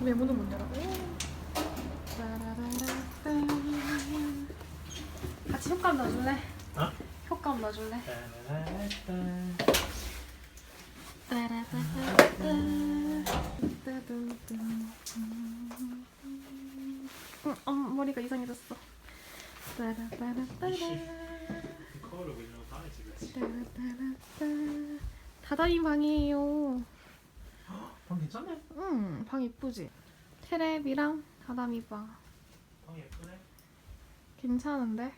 왜 문을 못 열어? 같이 효과음 넣어줄래? 어? 효과음 넣어줄래? 응, 어, 머리가 이상해졌어. 거울을 거 밤에 찍었지. 다다인 방이에요. 방 괜찮네. 응, 방 이쁘지? 테레비랑 다다미 방. 방 예쁘네. 괜찮은데?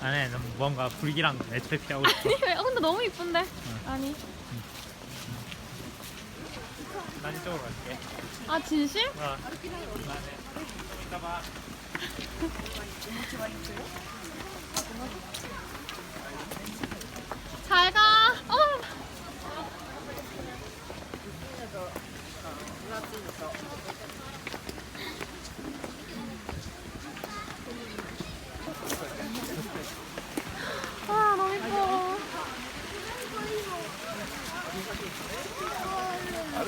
안에 뭔가 불길한 매트를 피하고 왜? 어, 근데 너무 이쁜데? 아니. 난 이쪽으로 갈게. 아, 진심? 어. 나는 이따 봐. 잘 가. 어. 아, 너무 이뻐. あ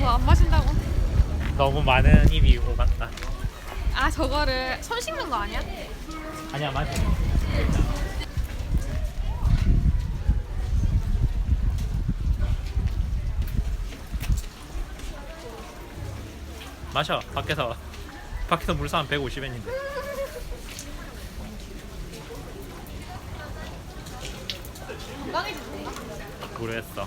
뭐 안 마신다고? 너무 많은 입이 오갔다. 아, 저거를 손 씻는 거 아니야? 아니야, 맞아. 마셔. 밖에서 밖에서 물 사면 150엔인데. 건강해지는? 모르겠어.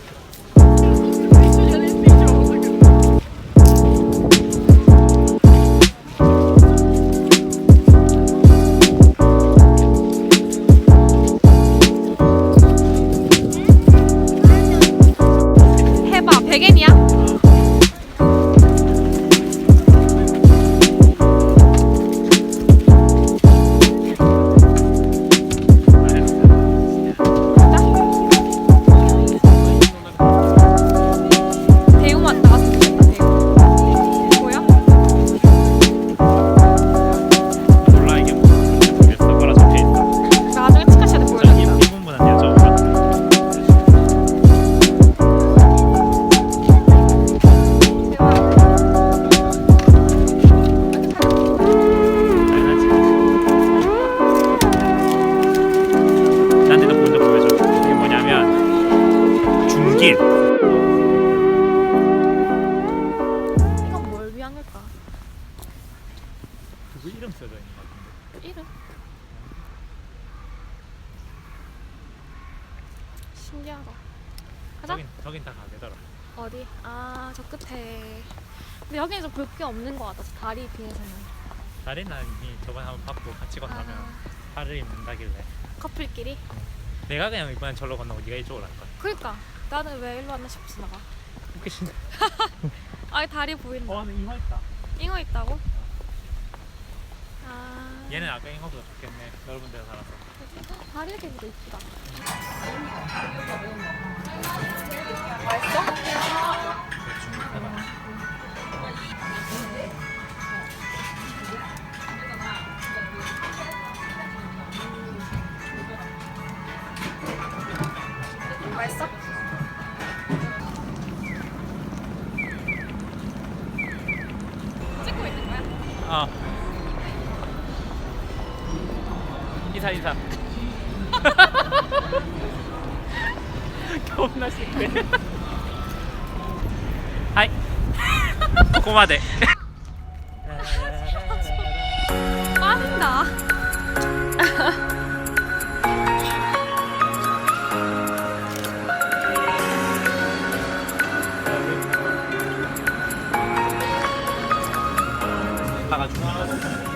신기하다. 가자. 저긴 저긴 다 가게더라. 어디? 아, 저 끝에. 근데 여기는 좀 볼 게 없는 것 같아. 저 다리 비해서는. 다른 날이 저번에 한번 받고 같이 건너면 아, 하를 입는다길래 커플끼리? 내가 그냥 이번엔 절로 건너고 네가 이쪽으로 갈 거야. 그러니까 나는 왜 일로 왔나 싶어 지나가. 웃기신. 아 다리 보인다. 어, 근데 잉어 있다. 잉어 있다고? 아. 얘는 아까 잉어보다 좋겠네. 넓은 데서 살아서. 다리 개도 이쁘다. 맛있어? 인사 인사. 겁나 시끄러. 하이. 고마대. 빠진다. 가가지고.